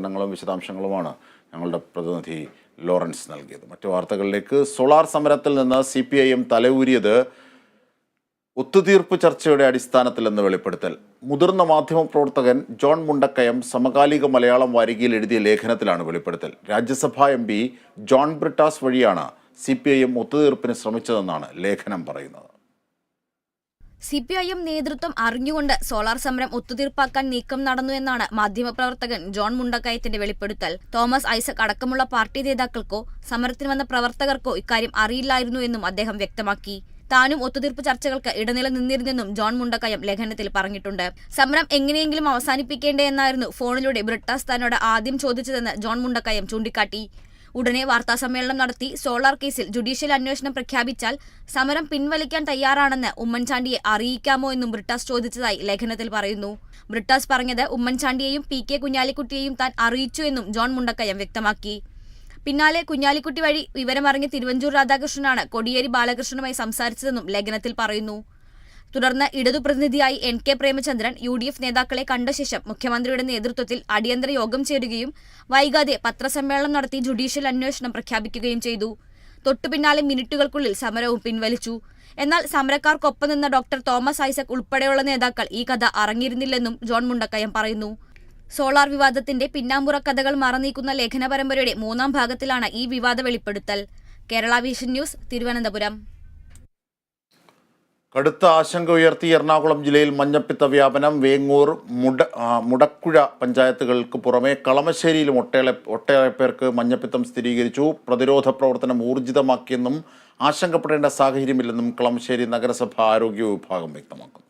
വിവരങ്ങളും വിശദാംശങ്ങളുമാണ് ഞങ്ങളുടെ പ്രതിനിധി ലോറൻസ് നൽകിയത്. മറ്റു വാർത്തകളിലേക്ക് സോളാർ സമരത്തിൽ നിന്ന് സി പി ഐ തലയൂരിയത് ഒത്തുതീർപ്പ് ചർച്ചയുടെ അടിസ്ഥാനത്തിലെന്ന് വെളിപ്പെടുത്തൽ. മുതിർന്ന മാധ്യമപ്രവർത്തകൻ ജോൺ മുണ്ടക്കയം സമകാലിക മലയാളം വാരികയിൽ എഴുതിയ ലേഖനത്തിലാണ് വെളിപ്പെടുത്തൽ. Rajya Sabha M P John Brittas വഴിയാണ് സി പി ഐ എം ഒത്തുതീർപ്പിന് ശ്രമിച്ചതെന്നാണ് ലേഖനം പറയുന്നത്. സി പി ഐ എം നേതൃത്വം അറിഞ്ഞുകൊണ്ട് സോളാർ സമരം ഒത്തുതീർപ്പാക്കാൻ നീക്കം നടന്നു എന്നാണ് മാധ്യമപ്രവർത്തകൻ ജോൺ മുണ്ടക്കയത്തിന്റെ വെളിപ്പെടുത്തൽ. തോമസ് ഐസക് അടക്കമുള്ള പാർട്ടി നേതാക്കൾക്കോ സമരത്തിന് വന്ന പ്രവർത്തകർക്കോ ഇക്കാര്യം അറിയില്ലായിരുന്നു എന്നും അദ്ദേഹം വ്യക്തമാക്കി. താനും ഒത്തുതീർപ്പ് ചർച്ചകൾക്ക് ഇടനില നിന്നിരുന്നെന്നും ജോൺ മുണ്ടക്കയം ലേഖനത്തിൽ പറഞ്ഞിട്ടുണ്ട്. സമരം എങ്ങനെയെങ്കിലും അവസാനിപ്പിക്കേണ്ടേ എന്നായിരുന്നു ഫോണിലൂടെ ബ്രിട്ടാസ് തന്നോട് ആദ്യം ചോദിച്ചതെന്ന് ജോൺ മുണ്ടക്കയം ചൂണ്ടിക്കാട്ടി. ഉടനെ വാർത്താസമ്മേളനം നടത്തി സോളാർ കേസിൽ ജുഡീഷ്യൽ അന്വേഷണം പ്രഖ്യാപിച്ചാൽ സമരം പിൻവലിക്കാൻ തയ്യാറാണെന്ന് ഉമ്മൻചാണ്ടിയെ അറിയിക്കാമോ എന്നും ബ്രിട്ടാസ് ചോദിച്ചതായി ലേഖനത്തിൽ പറയുന്നു. ബ്രിട്ടാസ് പറഞ്ഞത് ഉമ്മൻചാണ്ടിയെയും പി കെ കുഞ്ഞാലിക്കുട്ടിയെയും താൻ അറിയിച്ചു എന്നും ജോൺ മുണ്ടക്കയം വ്യക്തമാക്കി. പിന്നാലെ കുഞ്ഞാലിക്കുട്ടി വഴി വിവരമറിഞ്ഞ തിരുവഞ്ചൂർ രാധാകൃഷ്ണനാണ് കൊടിയേരി ബാലകൃഷ്ണനുമായി സംസാരിച്ചതെന്നും ലേഖനത്തിൽ പറയുന്നു. തുടർന്ന് ഇടതു പ്രതിനിധിയായി N K Premachandran U D F നേതാക്കളെ കണ്ട ശേഷം മുഖ്യമന്ത്രിയുടെ നേതൃത്വത്തിൽ അടിയന്തര യോഗം ചേരുകയും വൈകാതെ പത്രസമ്മേളനം നടത്തി ജുഡീഷ്യൽ അന്വേഷണം പ്രഖ്യാപിക്കുകയും ചെയ്തു. തൊട്ടുപിന്നാലെ മിനിറ്റുകൾക്കുള്ളിൽ സമരവും പിൻവലിച്ചു. എന്നാൽ സമരക്കാർക്കൊപ്പം നിന്ന ഡോക്ടർ തോമസ് ഐസക് ഉൾപ്പെടെയുള്ള നേതാക്കൾ ഈ കഥ അറിഞ്ഞിരുന്നില്ലെന്നും ജോൺ മുണ്ടക്കയം പറയുന്നു. സോളാർ വിവാദത്തിന്റെ പിന്നാമ്പുറ കഥകൾ മറന്നീക്കുന്ന ലേഖന പരമ്പരയുടെ മൂന്നാം ഭാഗത്തിലാണ് ഈ വിവാദ വെളിപ്പെടുത്തൽ. Kerala vision news Thiruvananthapuram. കടുത്ത ആശങ്ക ഉയർത്തി എറണാകുളം ജില്ലയിൽ മഞ്ഞപ്പിത്ത വ്യാപനം. വേങ്ങൂർ മുട മുടക്കുഴ പഞ്ചായത്തുകൾക്ക് പുറമെ കളമശ്ശേരിയിലും ഒട്ടേറെ ഒട്ടേറെ പേർക്ക് മഞ്ഞപ്പിത്തം സ്ഥിരീകരിച്ചു. പ്രതിരോധ പ്രവർത്തനം ഊർജിതമാക്കിയെന്നും ആശങ്കപ്പെടേണ്ട സാഹചര്യമില്ലെന്നും കളമശ്ശേരി നഗരസഭാ ആരോഗ്യ വിഭാഗം വ്യക്തമാക്കുന്നു.